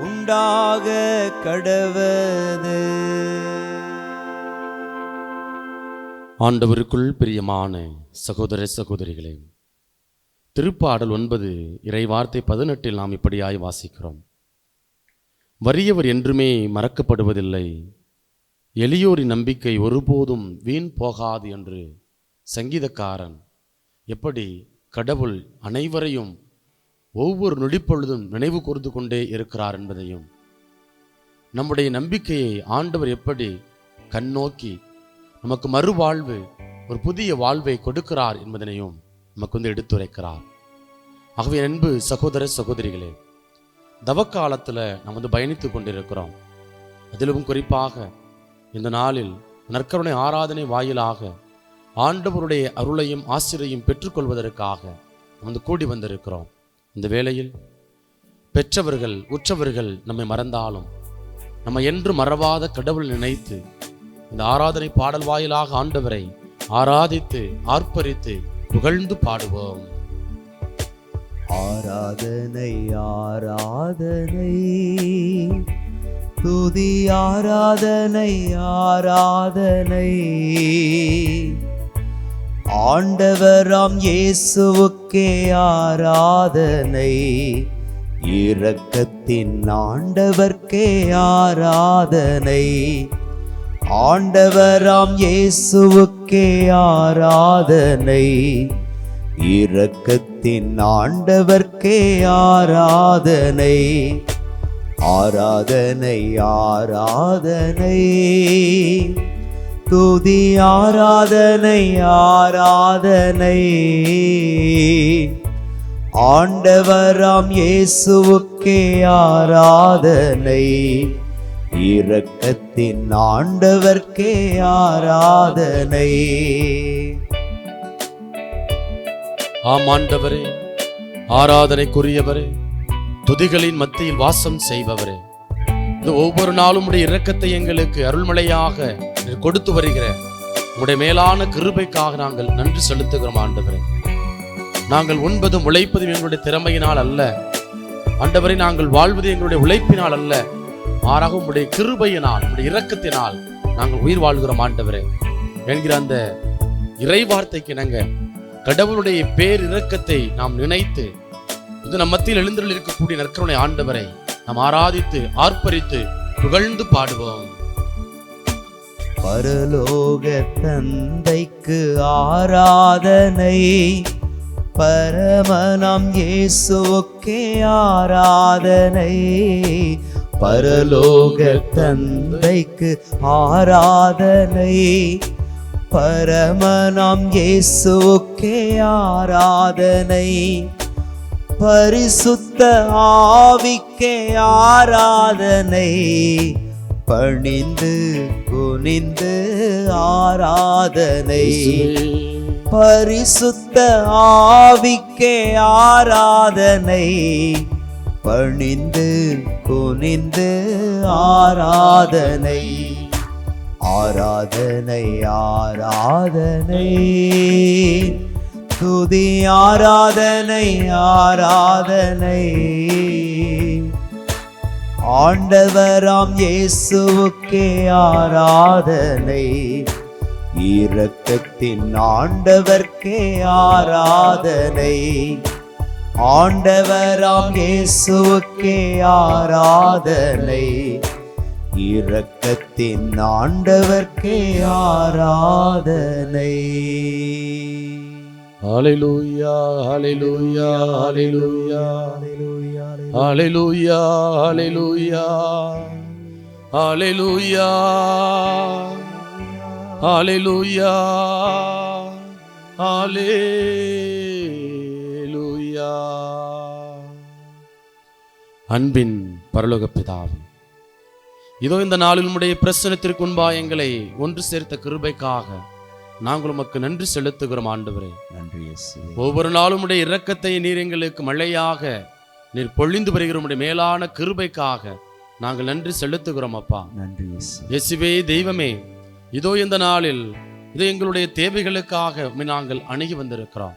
உண்டாக கடவது. ஆண்டவருக்குள் பிரியமான சகோதர சகோதரிகளே திருப்பாடல் ஒன்பது இறைவார்த்தை பதினெட்டில் நாம் இப்படியாய் வாசிக்கிறோம். வறியவர் என்றுமே மறக்கப்படுவதில்லை. எளியோரின் நம்பிக்கை ஒருபோதும் வீண் போகாது என்று சங்கீதக்காரன் எப்படி கடவுள் அனைவரையும் ஒவ்வொரு நொடிப்பொழுதும் நினைவு கூர்ந்து கொண்டே இருக்கிறார் என்பதையும் நம்முடைய நம்பிக்கையை ஆண்டவர் எப்படி கண்ணோக்கி நமக்கு மறுவாழ்வு ஒரு புதிய வாழ்வை கொடுக்கிறார் என்பதனையும் நமக்கு வந்து எடுத்துரைக்கிறார். ஆகவே அன்பு சகோதர சகோதரிகளே தவக்காலத்தில் நாம் வந்து பயணித்து கொண்டிருக்கிறோம். அதிலும் குறிப்பாக இந்த நாளில் நற்கருணை ஆராதனை வாயிலாக ஆண்டவருடைய அருளையும் ஆசிரியையும் பெற்றுக்கொள்வதற்காக நாம் வந்து கூடி வந்திருக்கிறோம். இந்த வேளையில் பெற்றவர்கள் உற்றவர்கள் நம்மை மறந்தாலும் நம்ம என்று மறவாத கடவுள் நினைத்து இந்த ஆராதனை பாடல் வாயிலாக ஆண்டவரை ஆராதித்து ஆர்ப்பரித்து புகழ்ந்து பாடுவோம். ஆராதனை ஆராதனை துதி ஆராதனை ஆராதனை. ஆண்டவராம் இயேசுவுக்கே ஆராதனை. இரக்கத்தின் ஆண்டவர்க்கே ஆராதனை. ஆண்டவராம் இயேசுவுக்கே ஆராதனை. இரக்கத்தின் ஆண்டவர்க்கே ஆராதனை. ஆராதனை ஆராதனை. துதி ஆராதனை ஆராதனை. ஆண்டவராம் இயேசுவுக்கே ஆராதனை. இரக்கத்தின் ஆண்டவர்க்கே ஆராதனை. ஆம் ஆண்டவரே ஆராதனைக்குரியவரே துதிகளின் மத்தியில் வாசம் செய்பவரே. இந்த ஒவ்வொரு நாளும் உடைய இரக்கத்தை எங்களுக்கு அருள்மழையாக கொடுத்து வருகிற உடைய மேலான கிருபைக்காக நாங்கள் நன்றி செலுத்துகிறோம் ஆண்டவரே. நாங்கள் உண்பதும் உழைப்பதும் எங்களுடைய திறமையினால் அல்ல. ஆண்டவரை நாங்கள் வாழ்வது எங்களுடைய உழைப்பினால் அல்ல. மாறாக உங்களுடைய கிருபையினால் உடைய இரக்கத்தினால் நாங்கள் உயிர் வாழ்கிறோம் ஆண்டவரே. என்கிற அந்த இறை வார்த்தைக்கு இணங்க கடவுளுடைய பேரிரக்கத்தை நாம் நினைத்து இது நம் மத்தியில் எழுந்தருள் இருக்கக்கூடிய நற்கருணை ஆண்டவரை நாம் ஆராதித்து ஆர்ப்பரித்து புகழ்ந்து பாடுவோம். பரலோக தந்தைக்கு ஆராதனை. பரமனம் இயேசுவுக்கே ஆராதனை. பரலோக தந்தைக்கு ஆராதனை. பரமனம் இயேசுவுக்கே ஆராதனை. பரிசுத்த ஆவிக்கே ஆராதனை. பணிந்து குனிந்து ஆராதனை. பரிசுத்த ஆவிக்கே ஆராதனை. பணிந்து குனிந்து ஆராதனை. ஆராதனை ஆராதனை. துதி ஆராதனை ஆராதனை. ஆண்டவராம் இயேசுவுக்கே ஆராதனை. இரக்கத்தின் ஆண்டவர்க்கே ஆராதனை. ஆண்டவராம் இயேசுவுக்கே ஆராதனை. இரக்கத்தின் ஆண்டவர்க்கே ஆராதனை. ஹalleluya ஹalleluya ஹalleluya. ஹalleluya. ஹalleluya ஹalleluya ஹalleluya ஹalleluya அன்பின் பரலோக பிதாவே இதோ இந்த நாளில் உம்முடைய பிரசனத்திற்கு முன்பா எங்களை ஒன்று சேர்த்த கிருபைக்காக நாங்கள் உமக்கு நன்றி செலுத்துகிறோம் ஆண்டவரே. நன்றி ஒவ்வொரு நாளும் உடைய இரக்கத்தை நீர் எங்களுக்கு மழையாக நீர் பொழிந்து வருகிற உம்முடைய மேலான கிருபைக்காக நாங்கள் நன்றி செலுத்துகிறோம் அப்பா. நன்றி இயேசுவே தெய்வமே இதோ இந்த நாளில் இதோ எங்களுடைய தேவைகளுக்காக நாங்கள் அணுகி வந்திருக்கிறோம்.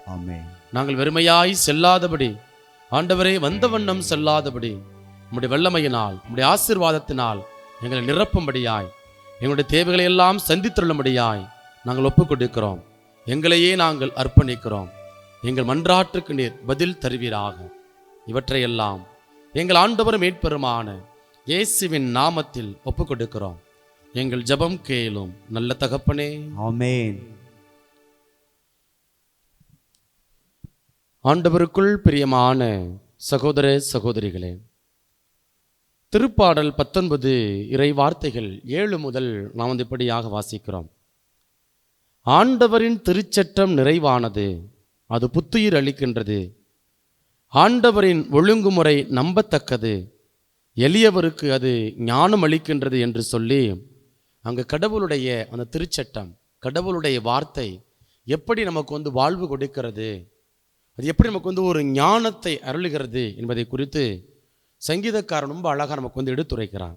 நாங்கள் வெறுமையாய் செல்லாதபடி ஆண்டவரே வந்த வண்ணம் செல்லாதபடி உம்முடைய வல்லமையினால் உம்முடைய ஆசீர்வாதத்தினால் எங்களை நிரப்பும்படியாய் எங்களுடைய தேவைகளை எல்லாம் சந்தித்துள்ளபடியாய் நாங்கள் ஒப்புக் கொடுக்கிறோம் எங்களையே நாங்கள் அர்ப்பணிக்கிறோம். எங்கள் மன்றாட்டுக்கு நீர் பதில் தருவீராக. இவற்றையெல்லாம் எங்கள் ஆண்டவரும் மீட்பெருமான இயேசுவின் நாமத்தில் ஒப்புக் கொடுக்கிறோம் எங்கள் ஜெபம் கேளும் நல்ல தகப்பனே. ஆமென். ஆண்டவருக்குள் பிரியமான சகோதர சகோதரிகளே திருப்பாடல் பத்தொன்பது இறை வார்த்தைகள் ஏழு முதல் நாம் வந்து இப்படியாக வாசிக்கிறோம். ஆண்டவரின் திருச்சட்டம் நிறைவானது அது புத்துயிர் அளிக்கின்றது. ஆண்டவரின் ஒழுங்குமுறை நம்பத்தக்கது. எளியவருக்கு அது ஞானம் அளிக்கின்றது என்று சொல்லி அங்கு கடவுளுடைய அந்த திருச்சட்டம் கடவுளுடைய வார்த்தை எப்படி நமக்கு வந்து வாழ்வு கொடுக்கிறது? அது எப்படி நமக்கு வந்து ஒரு ஞானத்தை அருளுகிறது என்பதை குறித்து சங்கீதக்காரன் ரொம்ப அழகாக நமக்கு வந்து எடுத்துரைக்கிறான்.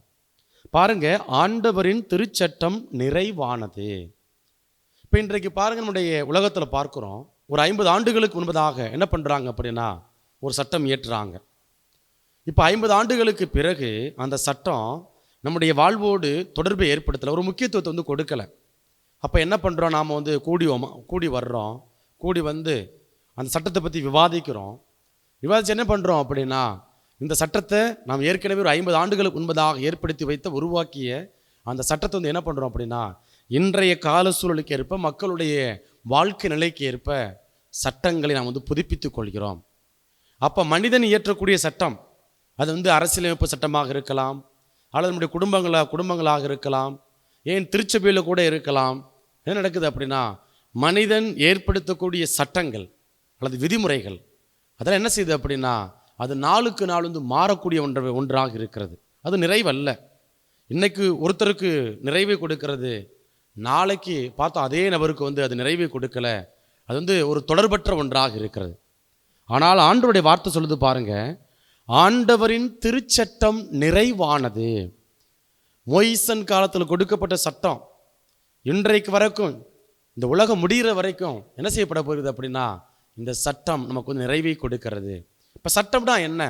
பாருங்க ஆண்டவரின் திருச்சட்டம் நிறைவானது. இப்போ இன்றைக்கு பாருங்க நம்முடைய உலகத்தில் பார்க்குறோம் ஒரு ஐம்பது ஆண்டுகளுக்கு முன்பதாக என்ன பண்ணுறாங்க அப்படின்னா ஒரு சட்டம் இயற்றுறாங்க. இப்போ ஐம்பது ஆண்டுகளுக்கு பிறகு அந்த சட்டம் நம்முடைய வாழ்வோடு தொடர்பை ஏற்படுத்தலை ஒரு முக்கியத்துவத்தை வந்து கொடுக்கலை. அப்போ என்ன பண்ணுறோம் நாம் வந்து கூடி கூடி வர்றோம். கூடி வந்து அந்த சட்டத்தை பற்றி விவாதிக்கிறோம். விவாதித்து என்ன பண்ணுறோம் அப்படின்னா இந்த சட்டத்தை நாம் ஏற்கனவே ஒரு ஐம்பது ஆண்டுகளுக்கு முன்பதாக ஏற்படுத்தி வைத்த உருவாக்கிய அந்த சட்டத்தை வந்து என்ன பண்ணுறோம் அப்படின்னா இன்றைய கால சூழலுக்கு ஏற்ப மக்களுடைய வாழ்க்கை நிலைக்கு ஏற்ப சட்டங்களை நாம் வந்து புதுப்பித்து கொள்கிறோம். அப்போ மனிதன் இயற்றக்கூடிய சட்டம் அது வந்து அரசியலமைப்பு சட்டமாக இருக்கலாம் அல்லது நம்முடைய குடும்பங்களாக குடும்பங்களாக இருக்கலாம் ஏன் திருச்சபையில் கூட இருக்கலாம் என்ன நடக்குது அப்படின்னா மனிதன் ஏற்படுத்தக்கூடிய சட்டங்கள் அல்லது விதிமுறைகள் அதெல்லாம் என்ன செய்யுது அப்படின்னா அது நாளுக்கு நாள் வந்து மாறக்கூடிய ஒன்று ஒன்றாக இருக்கிறது. அது நிறைவல்ல. இன்றைக்கு ஒருத்தருக்கு நிறைவை கொடுக்கிறது நாளைக்கு பார்த்தா அதே நபருக்கு வந்து அது நிறைவை கொடுக்கல அது வந்து ஒரு தொடர்பற்ற ஒன்றாக இருக்கிறது. ஆனால் ஆண்டவருடைய வார்த்தை சொல்லுது பாருங்க ஆண்டவரின் திருச்சட்டம் நிறைவானது. மொய்சன் காலத்தில் கொடுக்கப்பட்ட சட்டம் இன்றைக்கு வரைக்கும் இந்த உலகம் முடிகிற வரைக்கும் என்ன செய்யப்பட போகிறது அப்படின்னா இந்த சட்டம் நமக்கு வந்து நிறைவை கொடுக்கிறது. இப்போ சட்டம்னா என்ன?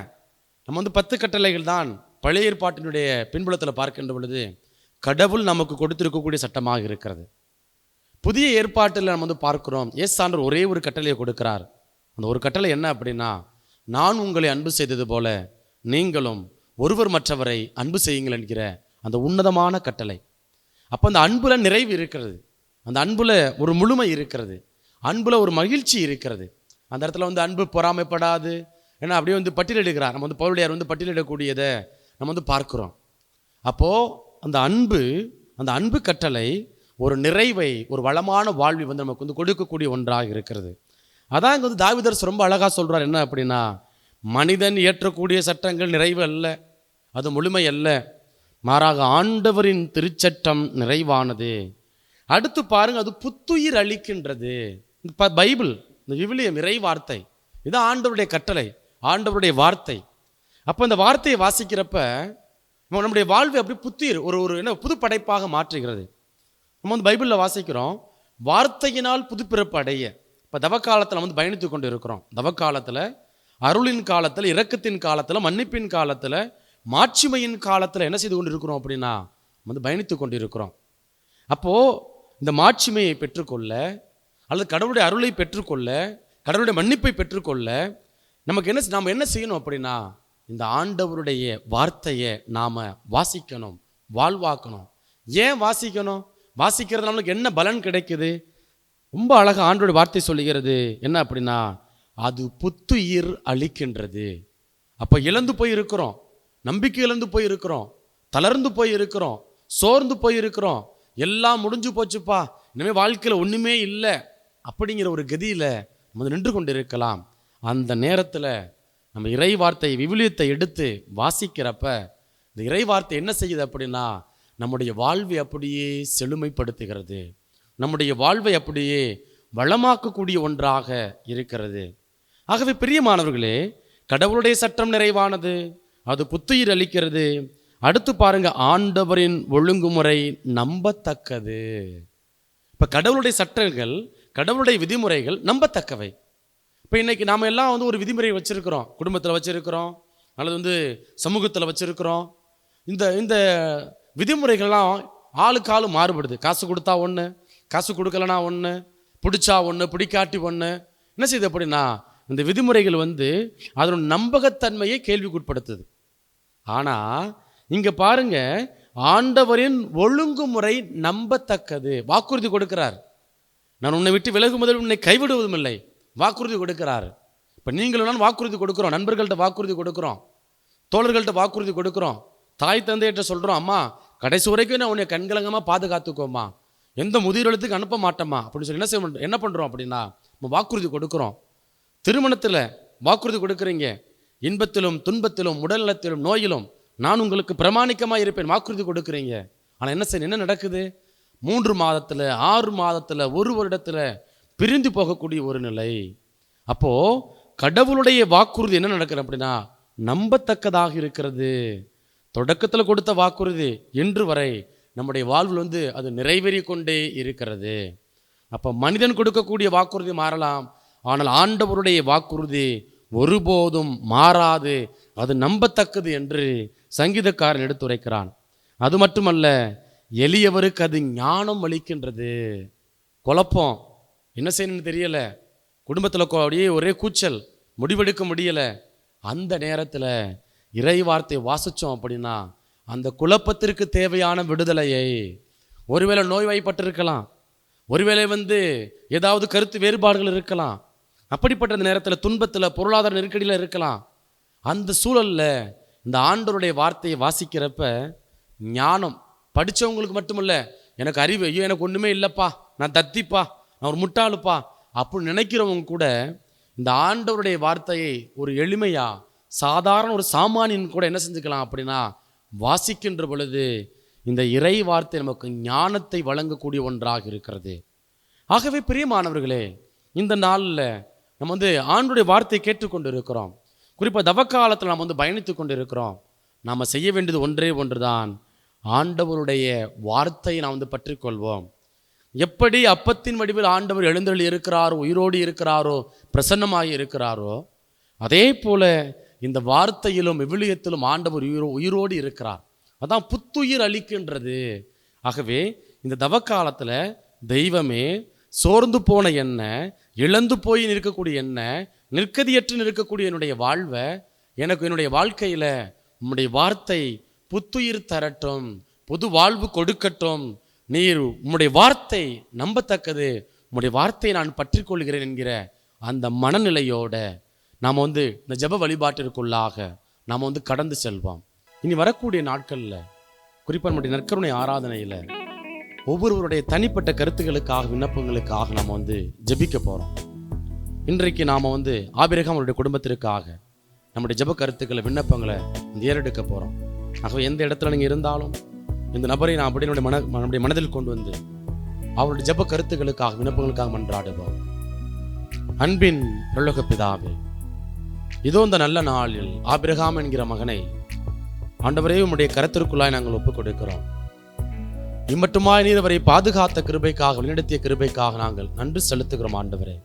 நம்ம வந்து பத்து கட்டளைகள் தான் பழைய ஏற்பாட்டினுடைய பின்புலத்தில் பார்க்கின்ற பொழுது கடவுள் நமக்கு கொடுத்திருக்கக்கூடிய சட்டமாக இருக்கிறது. புதிய ஏற்பாட்டில் நம்ம வந்து பார்க்கிறோம் ஏசாண்டர் ஒரே ஒரு கட்டளையை கொடுக்கிறார். அந்த ஒரு கட்டளை என்ன அப்படின்னா நான் உங்களை அன்பு செய்தது போல நீங்களும் ஒருவர் மற்றவரை அன்பு செய்யுங்கள் என்கிற அந்த உன்னதமான கட்டளை. அப்போ அந்த அன்பில் நிறைவு இருக்கிறது. அந்த அன்பில் ஒரு முழுமை இருக்கிறது. அன்பில் ஒரு மகிழ்ச்சி இருக்கிறது. அந்த இடத்துல வந்து அன்பு பொறாமைப்படாது. ஏன்னா அப்படியே வந்து பட்டியலிடுகிறார். நம்ம வந்து பவுலியார் வந்து பட்டியலிடக்கூடியதை நம்ம வந்து பார்க்குறோம். அப்போது அந்த அன்பு அந்த அன்பு கட்டளை ஒரு நிறைவை ஒரு வளமான வாழ்வை வந்து நமக்கு வந்து கொடுக்கக்கூடிய ஒன்றாக இருக்கிறது. அதான் இங்கே வந்து தாவிதர்ஸ் ரொம்ப அழகாக சொல்கிறார் என்ன அப்படின்னா மனிதன் இயற்றக்கூடிய சட்டங்கள் நிறைவு அல்ல அது முழுமை அல்ல. மாறாக ஆண்டவரின் திருச்சட்டம் நிறைவானது. அடுத்து பாருங்கள் அது புத்துயிர் அளிக்கின்றது. இந்த ப- பைபிள் இந்த விவிலியம் இறை வார்த்தை இது ஆண்டவருடைய கட்டளை ஆண்டவருடைய வார்த்தை. அப்போ இந்த வார்த்தையை வாசிக்கிறப்ப நம்ம நம்முடைய வாழ்வை அப்படி புத்துயிர் ஒரு ஒரு என்ன புது படைப்பாக மாற்றுகிறது. நம்ம வந்து பைபிளில் வாசிக்கிறோம் வார்த்தையினால் புதுப்பிறப்பு அடைய. இப்போ தவக்காலத்தில் வந்து பயணித்து கொண்டு இருக்கிறோம் தவக்காலத்தில் அருளின் காலத்தில் இரக்கத்தின் காலத்தில் மன்னிப்பின் காலத்தில் மாட்சிமையின் காலத்தில் என்ன செய்து கொண்டு இருக்கிறோம் அப்படின்னா வந்து பயணித்து கொண்டு இருக்கிறோம் அப்போது இந்த மாட்சிமையை பெற்றுக்கொள்ள அல்லது கடவுளுடைய அருளை பெற்றுக்கொள்ள கடவுளுடைய மன்னிப்பை பெற்றுக்கொள்ள நமக்கு என்ன நாம் என்ன செய்யணும் அப்படின்னா இந்த ஆண்டவருடைய வார்த்தையை நாம் வாசிக்கணும் வாழ்வாக்கணும். ஏன் வாசிக்கணும்? வாசிக்கிறது நம்மளுக்கு என்ன பலன் கிடைக்குது? ரொம்ப அழகா ஆண்டோட வார்த்தை சொல்லுகிறது. என்ன அப்படின்னா அது புத்துயிர் அளிக்கின்றது. அப்போ இழந்து போய் இருக்கிறோம் நம்பிக்கை இழந்து போய் இருக்கிறோம் தளர்ந்து போய் இருக்கிறோம் சோர்ந்து போய் இருக்கிறோம் எல்லாம் முடிஞ்சு போச்சுப்பா. இனிமேல் வாழ்க்கையில் ஒன்றுமே இல்லை. அப்படிங்கிற ஒரு கதியில் நம்ம நின்று கொண்டு இருக்கலாம் அந்த நேரத்தில் நம்ம இறை வார்த்தை விவிலியத்தை எடுத்து வாசிக்கிறப்ப இந்த இறை வார்த்தை என்ன செய்யுது அப்படின்னா நம்முடைய வாழ்வை அப்படியே செழுமைப்படுத்துகிறது. நம்முடைய வாழ்வை அப்படியே வளமாக்கக்கூடிய ஒன்றாக இருக்கிறது. ஆகவே பிரியமானவர்களே கடவுளுடைய சட்டம் நிறைவானது அது புத்துயிர் அளிக்கிறது. அடுத்து பாருங்க ஆண்டவரின் ஒழுங்குமுறை நம்பத்தக்கது. இப்போ கடவுளுடைய சட்டங்கள் கடவுளுடைய விதிமுறைகள் நம்பத்தக்கவை. இப்போ இன்னைக்கு நாம் எல்லாம் வந்து ஒரு விதிமுறை வச்சுருக்கிறோம். குடும்பத்தில் வச்சுருக்கிறோம் அல்லது வந்து சமூகத்தில் வச்சுருக்கிறோம். இந்த இந்த விதிமுறைகள்லாம் ஆளுக்கு ஆளு மாறுபடுது. காசு கொடுத்தா ஒன்று காசு கொடுக்கலனா ஒன்று பிடிச்சா ஒன்று பிடிக்காட்டி ஒன்று என்ன செய்யுது அப்படின்னா இந்த விதிமுறைகள் வந்து அதனோட நம்பகத்தன்மையை கேள்விக்குட்படுத்துது. ஆனால் இங்கே பாருங்க ஆண்டவரின் ஒழுங்குமுறை நம்பத்தக்கது. வாக்குறுதி கொடுக்கிறார். நான் உன்னை விட்டு விலகும் முதல் உன்னை கைவிடுவதும் இல்லை. வாக்குறுதி கொடுக்கிறார். இப்போ நீங்களும் நான் வாக்குறுதி கொடுக்குறோம். நண்பர்கள்ட்ட வாக்குறுதி கொடுக்குறோம். தோழர்கள்ட்ட வாக்குறுதி கொடுக்குறோம். தாய் தந்தையிட்ட சொல்கிறோம் அம்மா கடைசி வரைக்கும் நான் உன்னை கண்கலங்கமாக பாதுகாத்துக்கோம்மா. எந்த முதியோரத்துக்கு அனுப்ப மாட்டோமா? அப்படின்னு சொல்லி என்ன செய்ய என்ன பண்ணுறோம் அப்படின்னா நம்ம வாக்குறுதி கொடுக்குறோம். திருமணத்தில் வாக்குறுதி கொடுக்குறீங்க. இன்பத்திலும் துன்பத்திலும் உடல்நலத்திலும் நோயிலும் நான் உங்களுக்கு பிரமாணிக்கமாக இருப்பேன். வாக்குறுதி கொடுக்குறீங்க. ஆனால் என்ன செய்ய என்ன நடக்குது? மூன்று மாதத்தில் ஆறு மாதத்தில் ஒரு வருடத்தில் பிரிந்து போகக்கூடிய ஒரு நிலை. அப்போது கடவுளுடைய வாக்குறுதி என்ன நடக்குது அப்படின்னா நம்பத்தக்கதாக இருக்கிறது. தொடக்கத்தில் கொடுத்த வாக்குறுதி இன்று வரை நம்முடைய வாழ்வில் வந்து அது நிறைவேறி கொண்டே இருக்கிறது. அப்போ மனிதன் கொடுக்கக்கூடிய வாக்குறுதி மாறலாம். ஆனால் ஆண்டவருடைய வாக்குறுதி ஒருபோதும் மாறாது. அது நம்பத்தக்கது என்று சங்கீதக்காரன் எடுத்துரைக்கிறான். அது மட்டுமல்ல எளியவருக்கு அது ஞானம் அளிக்கின்றது. குழப்பம். என்ன செய்யணும்னு தெரியலை. குடும்பத்தில் அப்படியே ஒரே கூச்சல். முடிவெடுக்க முடியலை. அந்த நேரத்தில் இறை வார்த்தை வாசித்தோம் அப்படின்னா அந்த குழப்பத்திற்கு தேவையான விடுதலையை. ஒருவேளை நோய்வாய்ப்பட்டிருக்கலாம். ஒருவேளை வந்து ஏதாவது கருத்து வேறுபாடுகள் இருக்கலாம். அப்படிப்பட்ட நேரத்தில் துன்பத்தில் பொருளாதார நெருக்கடியில் இருக்கலாம். அந்த சூழலில் இந்த ஆண்டவருடைய வார்த்தையை வாசிக்கிறப்ப ஞானம் படித்தவங்களுக்கு மட்டுமல்ல எனக்கு அறிவு ஐயோ எனக்கு ஒன்றுமே இல்லைப்பா நான் தத்திப்பா நான் ஒரு முட்டாளுப்பா அப்படின்னு நினைக்கிறவங்க கூட இந்த ஆண்டவருடைய வார்த்தையை ஒரு எளிமையாக சாதாரண ஒரு சாமானியன் கூட என்ன செஞ்சுக்கலாம் அப்படின்னா வாசிக்கின்ற பொழுது இந்த இறை வார்த்தை நமக்கு ஞானத்தை வழங்கக்கூடிய ஒன்றாக இருக்கிறது. ஆகவே பிரியமானவர்களே இந்த நாளில் நம்ம வந்து ஆண்டுடைய வார்த்தையை கேட்டுக்கொண்டு இருக்கிறோம் குறிப்பாக தவக்காலத்தில் நாம் வந்து பயணித்து கொண்டு இருக்கிறோம் நாம் செய்ய வேண்டியது ஒன்றே ஒன்றுதான். ஆண்டவருடைய வார்த்தையை நாம் வந்து பற்றிக்கொள்வோம். எப்படி அப்பத்தின் வடிவில் ஆண்டவர் எழுந்தருள் இருக்கிறாரோ உயிரோடு இருக்கிறாரோ பிரசன்னமாகி இருக்கிறாரோ அதே போல் இந்த வார்த்தையிலும் விவிலியத்திலும் ஆண்டவர் உயிரோ உயிரோடு இருக்கிறார். அதான் புத்துயிர் அளிக்கின்றது. ஆகவே இந்த தவக்காலத்தில் தெய்வமே சோர்ந்து போன என்ன இழந்து போய் நிற்கக்கூடிய என்ன நிற்கதியற்று நிற்கக்கூடிய என்னுடைய வாழ்வை எனக்கு என்னுடைய வாழ்க்கையில் உம்முடைய வார்த்தை புத்துயிர் தரட்டும் புது வாழ்வு கொடுக்கட்டும். நீர் உம்முடைய வார்த்தை நம்பத்தக்கது. உம்முடைய வார்த்தையை நான் பற்றிக்கொள்கிறேன் என்கிற அந்த மனநிலையோட நாம் வந்து இந்த ஜெப வழிபாட்டிற்குள்ளாக நாம் வந்து கடந்து செல்வோம். இனி வரக்கூடிய நாட்களில் குறிப்பாக நம்முடைய நற்கருணை ஆராதனையில் ஒவ்வொருவருடைய தனிப்பட்ட கருத்துக்களுக்காக விண்ணப்பங்களுக்காக நாம் வந்து ஜபிக்க போகிறோம் இன்றைக்கு நாம் வந்து ஆபிரகம் அவருடைய குடும்பத்திற்காக நம்முடைய ஜெப கருத்துக்களை விண்ணப்பங்களை ஏறெடுக்க போகிறோம் ஆகவே எந்த இடத்துல நீங்கள் இருந்தாலும் இந்த நபரை நான் அப்படி என்னுடைய மன நம்முடைய மனதில் கொண்டு வந்து அவருடைய ஜெப கருத்துக்களுக்காக விண்ணப்பங்களுக்காக மன்றாடுவோம். அன்பின் பிரலோக பிதாவே இதோ இந்த நல்ல நாளில் ஆபிரகாம் என்கிற மகனை ஆண்டவரே உம்முடைய கருத்திற்குள்ளாய் நாங்கள் ஒப்புக் கொடுக்கிறோம் இம்மட்டுமாய் நீர் அவரை பாதுகாத்த கிருபைக்காக வழிநடத்திய கிருபைக்காக நாங்கள் நன்றி செலுத்துகிறோம் ஆண்டவரே.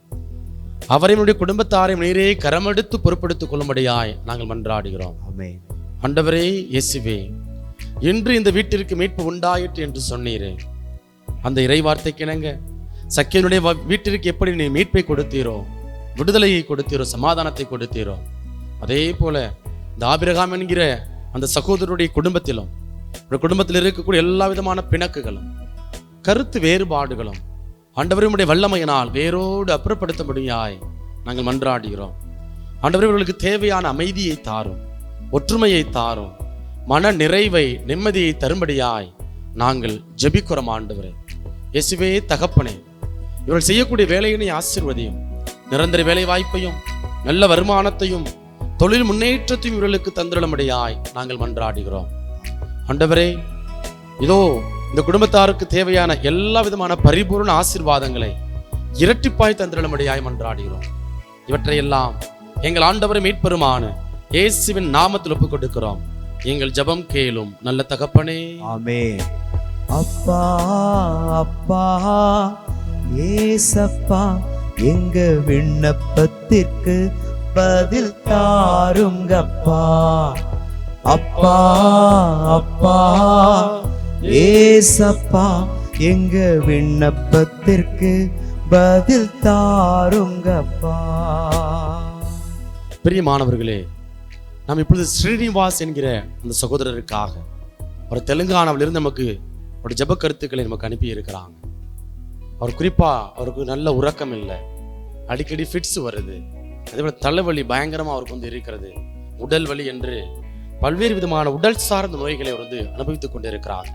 அவரையும் நம்முடைய குடும்பத்தாரையும் நீரே கரமெடுத்து பொறுப்படுத்திக் கொள்ளும்படியாய் நாங்கள் மன்றாடுகிறோம். ஆண்டவரே இயேசுவே இன்று இந்த வீட்டிற்கு மீட்பு உண்டாயிற்று என்று சொன்னீரே. அந்த இறை வார்த்தைக்கு இணங்க சக்கியனுடைய வீட்டிற்கு எப்படி நீ மீட்பை கொடுத்தீரோ விடுதலையை கொடுத்தீரோ சமாதானத்தை கொடுத்தீரோ. அதே போல இந்த ஆபிரகாம் என்கிற அந்த சகோதரருடைய குடும்பத்திலும் ஒரு குடும்பத்தில் இருக்கக்கூடிய எல்லா விதமான பிணக்குகளும் கருத்து வேறுபாடுகளும் ஆண்டவருடைய வல்லமையினால் வேரோடு அப்புறப்படுத்தும்படியாய் நாங்கள் மன்றாடுகிறோம். ஆண்டவர் இவர்களுக்கு தேவையான அமைதியை தாரும் ஒற்றுமையை தாரும் மன நிறைவை நிம்மதியை தரும்படியாய் நாங்கள் ஜெபிக்கிறோம் ஆண்டவரே. இயேசுவே தகப்பனே இவர்கள் செய்யக்கூடிய வேலையினை ஆசிர்வதையும். நிரந்தர வேலை வாய்ப்பையும் நல்ல வருமானத்தையும் தொழில் முன்னேற்றத்தையும் இவர்களுக்கு தந்திருளும்படியாய் நாங்கள் மன்றாடுகிறோம். ஆண்டவரே இதோ இந்த குடும்பத்தாருக்கு தேவையான எல்லா விதமான பரிபூர்ண ஆசீர்வாதங்களை இரட்டிப்பாய் தந்திருளும்படியாய் மன்றாடுகிறோம். இவற்றையெல்லாம் எங்கள் ஆண்டவரை மீட்பெருமான இயேசுவின் நாமத்தில் ஒப்புக் கொடுக்கிறோம் எங்கள் ஜெபம் கேளும் நல்ல தகப்பனே. ஆமே அப்பா அப்பா ஏசப்பா எங்க விண்ணப்பத்திற்கு பதில் தாருங்கப்பா. அப்பா அப்பா ஏசப்பா எங்க விண்ணப்பத்திற்கு பதில் தாருங்கப்பா. பிரியமானவர்களே நாம் இப்பொழுது ஸ்ரீனிவாஸ் என்கிற அந்த சகோதரருக்காக ஒரு தெலுங்கானாவிலிருந்து நமக்கு ஒரு ஜெப கருத்துக்களை நமக்கு அனுப்பி இருக்கிறாங்க அவர் குறிப்பா அவருக்கு நல்ல உறக்கம் இல்லை. அடிக்கடி ஃபிட்ஸ் வருது. அதே போல தலைவலி பயங்கரமா அவருக்கு வந்து இருக்கிறது. உடல் வலி என்று பல்வேறு விதமான உடல் சார்ந்த நோய்களை அவர் வந்து அனுபவித்துக் கொண்டிருக்கிறார்.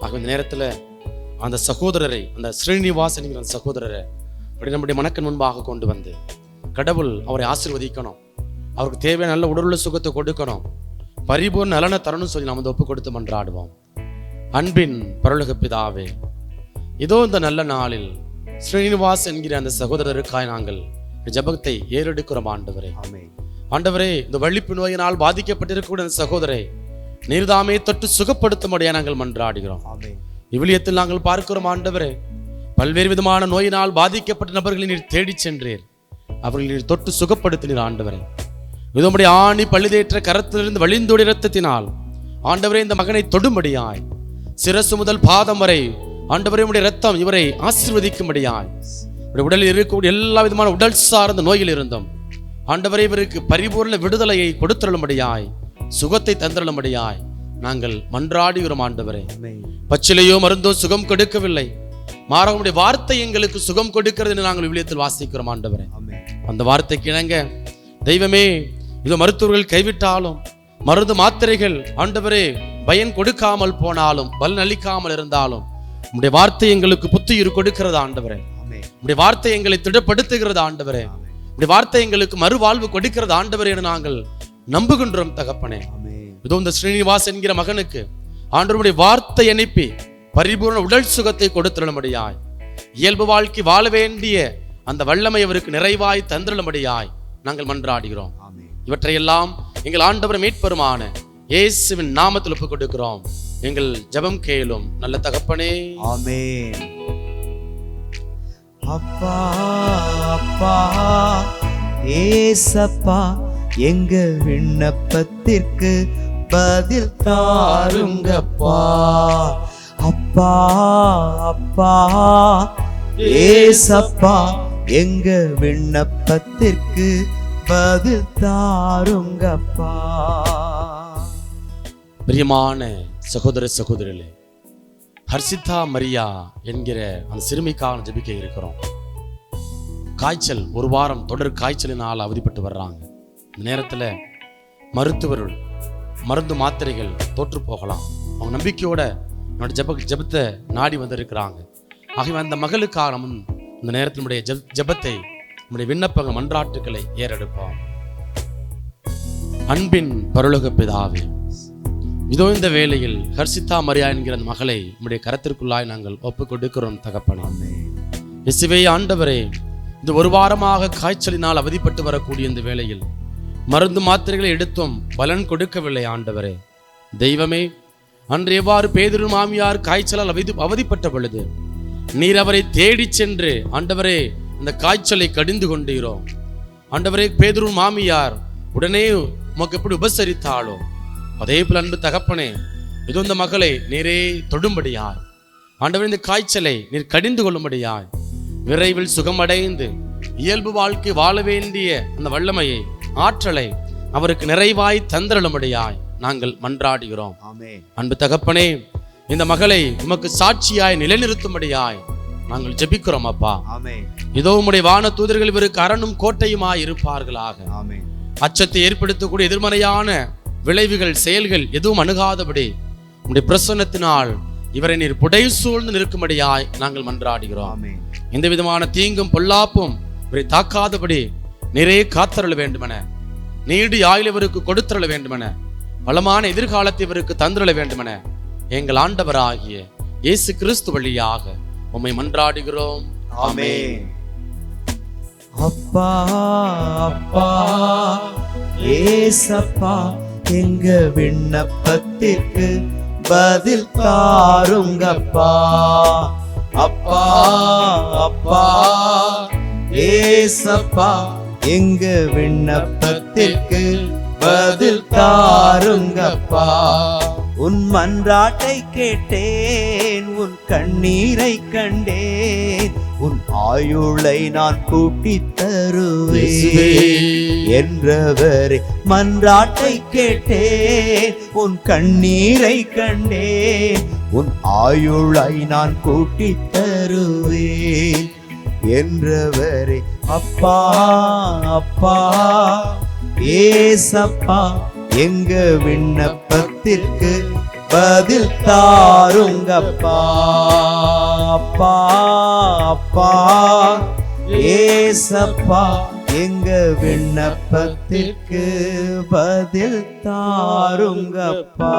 ஆக இந்த நேரத்துல அந்த சகோதரரை அந்த ஸ்ரீனிவாஸ் என்கிற அந்த சகோதரரை அப்படி நம்முடைய மனக்கண் முன்பாக கொண்டு வந்து கடவுள் அவரை ஆசிர்வதிக்கணும். அவருக்கு தேவையான நல்ல உடலுள்ள சுகத்தை கொடுக்கணும். பரிபூர்ண நலனை தரணும்னு சொல்லி நாம் வந்து ஒப்பு கொடுத்து மன்றாடுவோம். அன்பின் பரலக பிதாவே இதோ இந்த நல்ல நாளில் ஸ்ரீனிவாஸ் என்கிற அந்த சகோதரருக்காய் நாங்கள் ஜெபத்தை ஏறெடுக்கிறோம் ஆண்டவரே. ஆமென். ஆண்டவரே இந்த வள்ளிப்பு நோயினால் பாதிக்கப்பட்டிருக்கக்கூடிய அந்த சகோதரை நீர்தாமே தொட்டு சுகப்படுத்தும்படியா நாங்கள் மன்றாடுகிறோம். ஆமென். விவிலியத்தில் நாங்கள் பார்க்கிறோம் ஆண்டவரே. பல்வேறு விதமான நோயினால் பாதிக்கப்பட்ட நபர்களை நீர் தேடிச் சென்றீர். அவர்களை நீர் தொட்டு சுகப்படுத்தினீர் ஆண்டவரே. இதனுடைய ஆணி பழுதேற்ற கரத்திலிருந்து வழிந்தோடி இரத்தத்தினால் ஆண்டவரே இந்த மகனை தொடும்படியாய். சிரசு முதல் பாதம் வரை ஆண்டவரே உடைய ரத்தம் இவரை ஆசீர்வதிக்கும்படியாய். இவருடைய உடலில் இருக்கக்கூடிய எல்லா விதமான உடல் சார்ந்த நோயில் இருந்தும் ஆண்டவரே இவருக்கு பரிபூர்ண விடுதலையை கொடுத்துள்ளும்படியாய் சுகத்தை தந்திருளும்படியாய் நாங்கள் மன்றாடுகிறோம் ஆண்டவரே. பச்சிலையோ மருந்தோ சுகம் கொடுக்கவில்லை. மாறாக உம்முடைய வார்த்தை எங்களுக்கு சுகம் கொடுக்கிறது என்று நாங்கள் விவிலியத்தில் வாசிக்கிறோம் ஆண்டவரே. அந்த வார்த்தைக்கு இணங்க தெய்வமே இது மருத்துவர்கள் கைவிட்டாலும் மருந்து மாத்திரைகள் ஆண்டவரே பயன் கொடுக்காமல் போனாலும் பலன் அளிக்காமல் இருந்தாலும் உம்முடைய வார்த்தை எங்களுக்கு புத்துயிர் கொடுக்கிறது ஆண்டவரே. உம்முடைய வார்த்தை எங்களை திடப்படுத்துகிறது ஆண்டவரே. உம்முடைய வார்த்தை எங்களுக்கு மறுவாழ்வு கொடுக்கிறது ஆண்டவரே என நாங்கள் நம்புகின்றோம் தகப்பனே. இதோ இந்த ஸ்ரீனிவாஸ் என்கிற மகனுக்கு ஆண்டவருடைய வார்த்தை அனுப்பி பரிபூர்ண உடல் சுகத்தை கொடுத்துள்ளபடியாய் இயல்பு வாழ்க்கை வாழ வேண்டிய அந்த வல்லமை அவருக்கு நிறைவாய் தந்திருளும்படியாய் நாங்கள் மன்றாடுகிறோம். இவற்றையெல்லாம் எங்கள் ஆண்டவர் மீட்பெருமான இயேசுவின் நாமத்தில் ஒப்புக் கொடுக்கிறோம். எங்கள் ஜெபம் கேளும் நல்ல தகப்பனே. ஆமென். அப்பா அப்பா ஏசப்பா எங்க விண்ணப்பத்திற்கு பதில் தாருங்கப்பா. அப்பா அப்பா ஏசப்பா எங்க விண்ணப்பத்திற்கு பதில் தாருங்கப்பா. பிரியமான சகோதர சகோதரிகளே ஹர்ஷிதா மரியா என்கிற அந்த சிறுமிக்காக ஜபிக்க இருக்கிறோம். காய்ச்சல் ஒரு வாரம் தொடர் காய்ச்சலினால் அவதிப்பட்டு வர்றாங்க. இந்த நேரத்தில் மருத்துவர்கள் மருந்து மாத்திரைகள் தோற்று போகலாம். அவங்க நம்பிக்கையோட என்னோட ஜெப ஜெபத்தை நாடி வந்திருக்கிறாங்க. ஆகவே அந்த மகளுக்காக நம்ம இந்த நேரத்தினுடைய நம்முடைய ஜெபத்தை நம்முடைய விண்ணப்பங்கள் மன்றாட்டுக்களை ஏறெடுப்போம். அன்பின் பரலோக பிதாவே இதோ இந்த வேளையில் ஹர்ஷிதா மரியா என்கிற மகளை உம்முடைய கரத்திற்குள்ளாய் நாங்கள் ஒப்புக் கொடுக்கிறோம் தகப்பனே இயேசுவே ஆண்டவரே இந்த ஒரு வாரமாக காய்ச்சலினால் அவதிப்பட்டு வரக்கூடிய இந்த வேளையில் மருந்து மாத்திரைகளை எடுத்தும் பலன் கொடுக்கவில்லை ஆண்டவரே. தெய்வமே அன்று எவ்வாறு பேதுரு மாமியார் காய்ச்சலால் அவதி அவதிப்பட்ட பொழுது நீர் அவரை தேடிச் சென்று ஆண்டவரே இந்த காய்ச்சலை கடிந்து கொண்டீரோ. ஆண்டவரே பேதுரு மாமியார் உடனே உமக்கு எப்படி உபசரித்தாளோ. அதே போல அன்பு தகப்பனே இது இந்த மகளை நீரே தொடும்படியாய். ஆண்டவர் இந்த காய்ச்சலை நீர் கடிந்து கொள்ளும்படியாய் விரைவில் சுகமடைந்து இயல்பு வாழ்க்கை வாழ வேண்டிய அந்த வல்லமையை ஆற்றலை அவருக்கு நிறைவாய் தந்திரளும்படியாய் நாங்கள் மன்றாடுகிறோம். அன்பு தகப்பனே இந்த மகளை உமக்கு சாட்சியாய் நிலைநிறுத்தும்படியாய் நாங்கள் ஜெபிக்கிறோம் அப்பா. இதோ உம்முடைய வான தூதர்கள் இவருக்கு அரணும் கோட்டையுமாய் இருப்பார்களாக. அச்சத்தை ஏற்படுத்தக்கூடிய எதிர்மறையான விளைவுகள் செயல்கள் எதுவும் அணுகாதபடி உம்முடைய பிரசன்னத்தினால் இவரை நீர் புடை சூழ்ந்து நிற்கும்படியாய் நாங்கள் மன்றாடுகிறோம். எந்த விதமான தீங்கும் பொல்லாப்பும் இவரை தாக்காதபடி நிறைய காத்தருள வேண்டுமென நீடு ஆயுள் இவருக்கு கொடுத்தருள வேண்டுமென வளமான எதிர்காலத்தை இவருக்கு தந்திரள வேண்டுமென எங்கள் ஆண்டவராகிய இயேசு கிறிஸ்து வழியாக உம்மை மன்றாடுகிறோம். ஆமே அப்பா அப்பா ஏசப்பா எங்க விண்ணப்பத்திற்கு பதில் தாருங்கப்பா. அப்பா அப்பா ஏசப்பா எங்க விண்ணப்பத்திற்கு பதில் தாருங்கப்பா. உன் மன்றாட்டை கேட்டேன் உன் கண்ணீரை கண்டேன் உன் ஆயுளை நான் கூட்டித் தருவேன். என்றவரே மன்றாட்டை கேட்டேன் உன் கண்ணீரை கண்டேன் உன் ஆயுளை நான் கூட்டித் தருவேன். என்றவரே அப்பா அப்பா ஏசப்பா எங்க விண்ணப்பத்திற்கு பதில் தாருங்கப்பா. அப்பா அப்பா. ஏசப்பா எங்க விண்ணப்பத்திற்கு பதில் தாருங்கப்பா.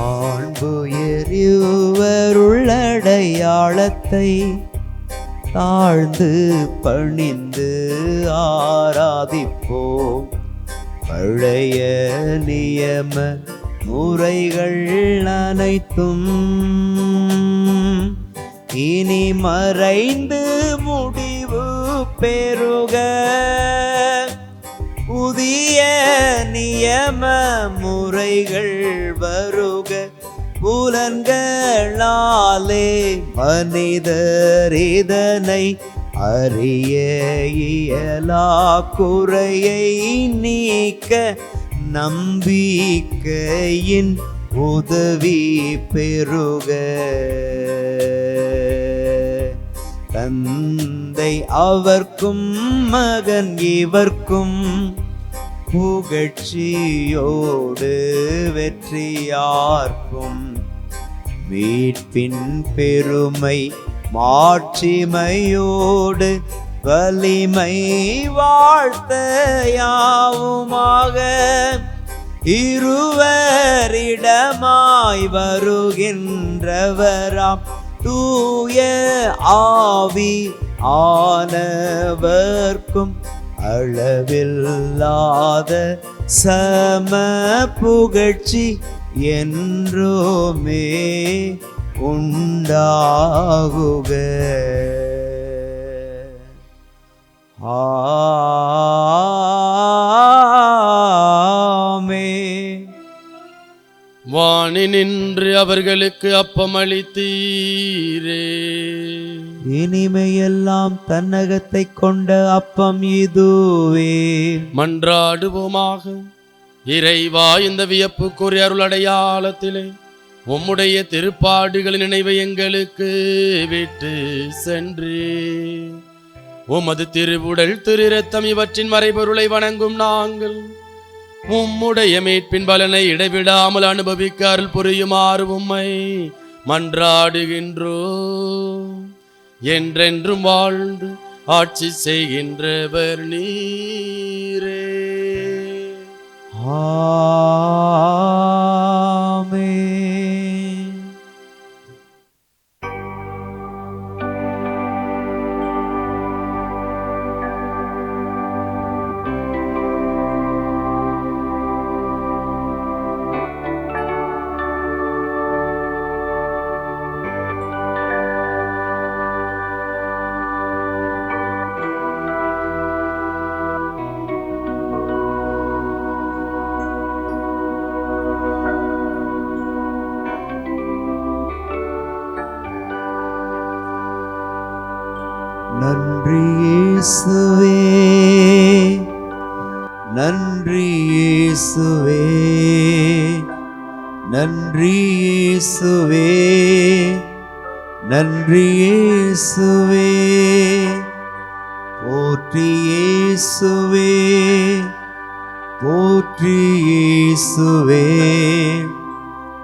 மாண்புயரிவருள்ளடையாளத்தை தாழ்ந்து பணிந்து ஆராதிப்போம். பழைய நியம முறைகள் அனைத்தும் இனி மறைந்து முடிவு பெருக புதிய நியம முறைகள் வருக. புலன்களாலே மனிதர் இதனை அறிய இயலா குறையை நீக்க நம்பிக்கையின் உதவி பெருக தந்தை அவர்க்கும் மகன் இவர்க்கும் புகழ்ச்சியோடு வெற்றியார்க்கும் மீட்பின் பெருமை மாட்சிமையோடு வலிமை வாழ்த்தையாவுமாக. இருவரிடமாய் வருகின்றவராம் தூய ஆவி ஆனவர்க்கும் அளவில்லாத சம புகழ்ச்சி என்றுமே உண்டாகுக. ஆமே. வாணி நின்று அவர்களுக்கு அப்பமளித்தீரே. இனிமையெல்லாம் தன்னகத்தை கொண்ட அப்பம் இதுவே. மன்றாடுவோமாக. இறைவா இந்த வியப்புக்குரிய அருள் அடையாளத்திலே உம்முடைய திருப்பாடுகளின் நினைவை எங்களுக்கு விட்டு சென்றே உமது திருவுடல் திரு ரத்தம் இவற்றின் மறைபொருளை வணங்கும் நாங்கள் உம்முடைய மீட்பின் பலனை இடைவிடாமல் அனுபவிக்க அருள் புரியுமாறு உம்மை மன்றாடுகின்றோ என்றென்றும் வாழ்ந்து ஆட்சி செய்கின்றவர் நீரே. ஆமே நன்றி இயேசுவே. போற்றி இயேசுவே. போற்றி இயேசுவே.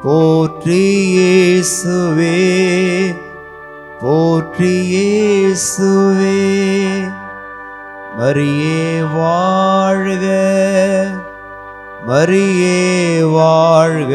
போற்றி இயேசுவே. போற்றி இயேசுவே. மரியே வாழ்க. மரியே வாழ்க.